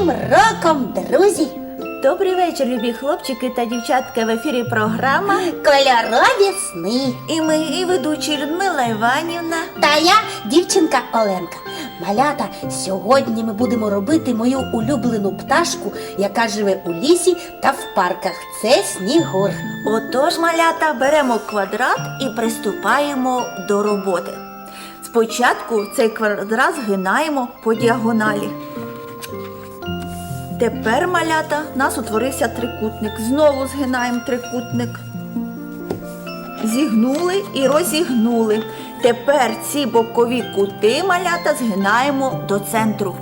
Новим роком, друзі! Добрий вечір, любі хлопчики та дівчатка. В ефірі програма. Кольорові сни! І ми, і ведучі Людмила Іванівна. Та я дівчинка Оленка. Малята, сьогодні ми будемо робити мою улюблену пташку, яка живе у лісі та в парках. Це снігур. Отож, малята, беремо квадрат і приступаємо до роботи. Спочатку цей квадрат згинаємо по діагоналі. Тепер, малята, у нас утворився трикутник. Знову згинаємо трикутник. Зігнули і розігнули. Тепер ці бокові кути малята згинаємо до центру.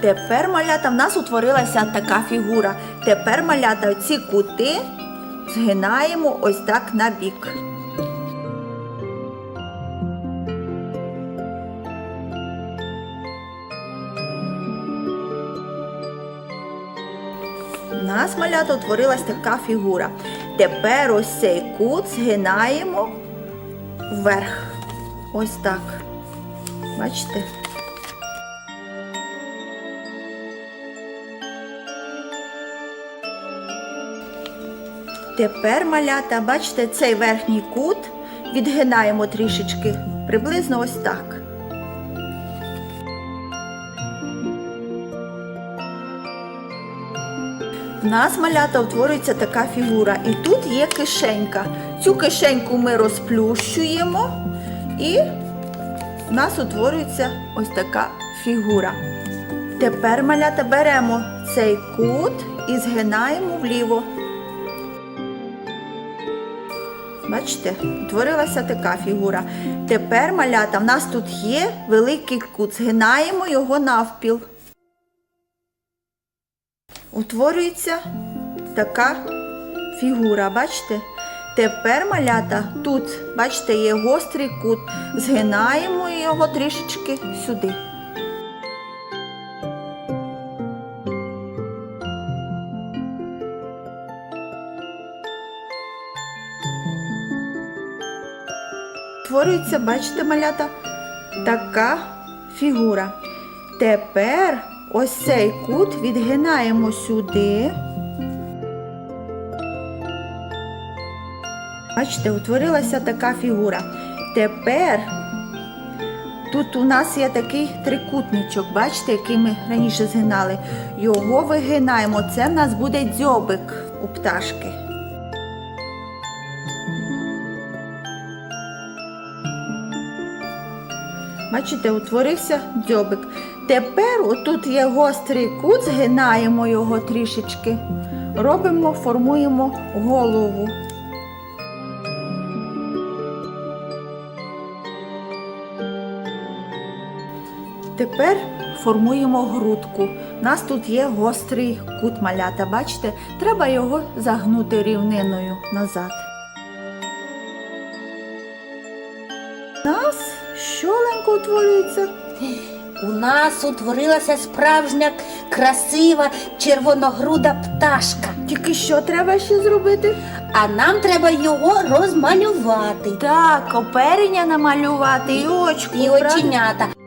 Тепер малята в нас утворилася така фігура. Тепер малята ці кути згинаємо ось так на бік. Нас малята утворилась така фігура. Тепер ось цей кут згинаємо вверх. Ось так. Бачите? Тепер, малята, бачите, цей верхній кут відгинаємо трішечки, приблизно ось так. В нас малята утворюється така фігура. І тут є кишенька. Цю кишеньку ми розплющуємо, і в нас утворюється ось така фігура. Тепер малята беремо цей кут і згинаємо вліво. Бачите, утворилася така фігура. Тепер малята, в нас тут є великий кут. Згинаємо його навпіл. Утворюється така фігура, бачите? Тепер малята, тут, бачите, є гострий кут. Згинаємо його трішечки сюди. Утворюється, бачите, малята, така фігура. Тепер ось цей кут відгинаємо сюди. Бачите, утворилася така фігура. Тепер тут у нас є такий трикутничок, бачите, який ми раніше згинали. Його вигинаємо. Це в нас буде дзьобик у пташки. Бачите, утворився дзьобик. Тепер отут є гострий кут, згинаємо його трішечки. Робимо, формуємо голову. Тепер формуємо грудку. У нас тут є гострий кут малята. Бачите, треба його загнути рівниною назад. У нас щоленько утворюється. У нас утворилася справжня красива червоногруда пташка. Тільки що треба ще зробити? А нам треба його розмалювати. Так, оперення намалювати і очку. І оченята.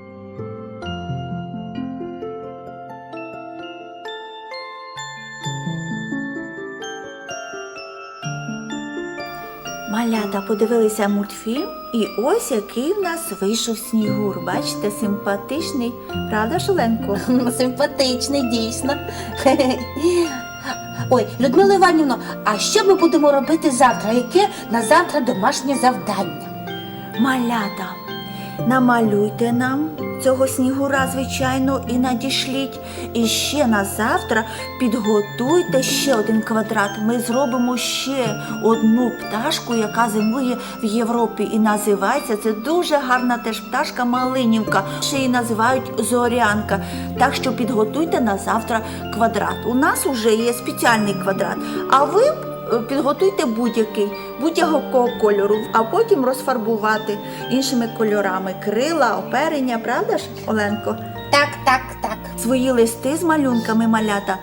Малята подивилися мультфільм, і ось який в нас вийшов снігур. Бачите, симпатичний, правда, Шоленко? Симпатичний, дійсно. Ой, Людмила Іванівна, а що ми будемо робити завтра? Яке на завтра домашнє завдання? Малята, намалюйте нам цього снігура, звичайно, і надішліть. І ще на завтра підготуйте ще один квадрат. Ми зробимо ще одну пташку, яка зимує в Європі. І називається це дуже гарна теж пташка Малинівка. Ще її називають зорянка. Так що підготуйте на завтра квадрат. У нас вже є спеціальний квадрат. А ви підготуйте будь-який, будь-якого кольору, а потім розфарбувати іншими кольорами. Крила, оперення, правда ж, Оленко? Так, так, так. Свої листи з малюнками малята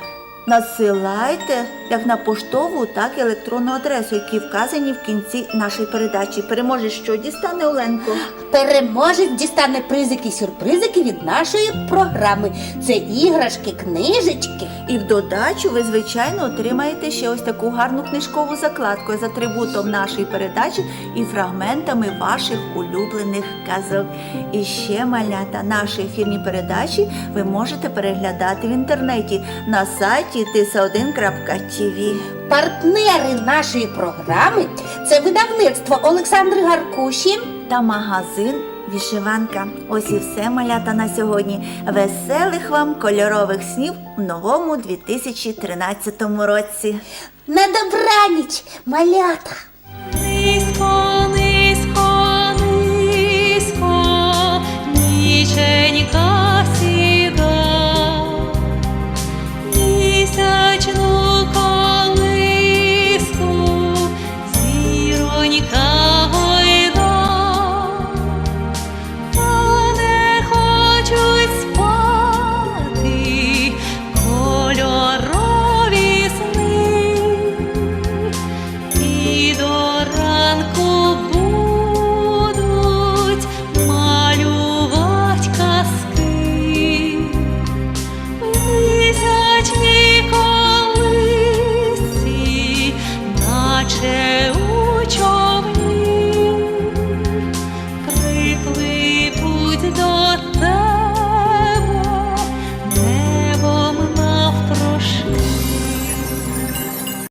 надсилайте як на поштову, так і електронну адресу, які вказані в кінці нашої передачі. Переможе, що дістане Оленко. Переможець дістане призики сюрпризики від нашої програми. Це іграшки, книжечки. І в додачу ви, звичайно, отримаєте ще ось таку гарну книжкову закладку з атрибутом нашої передачі і фрагментами ваших улюблених казок. І ще малята наші ефірні передачі ви можете переглядати в інтернеті на сайті tisa1.tv. Партнери нашої програми це видавництво Олександри Гаркуші. та магазин Вішиванка. Ось і все малята на сьогодні. Веселих вам кольорових снів в новому 2013 році. На добраніч, малята! There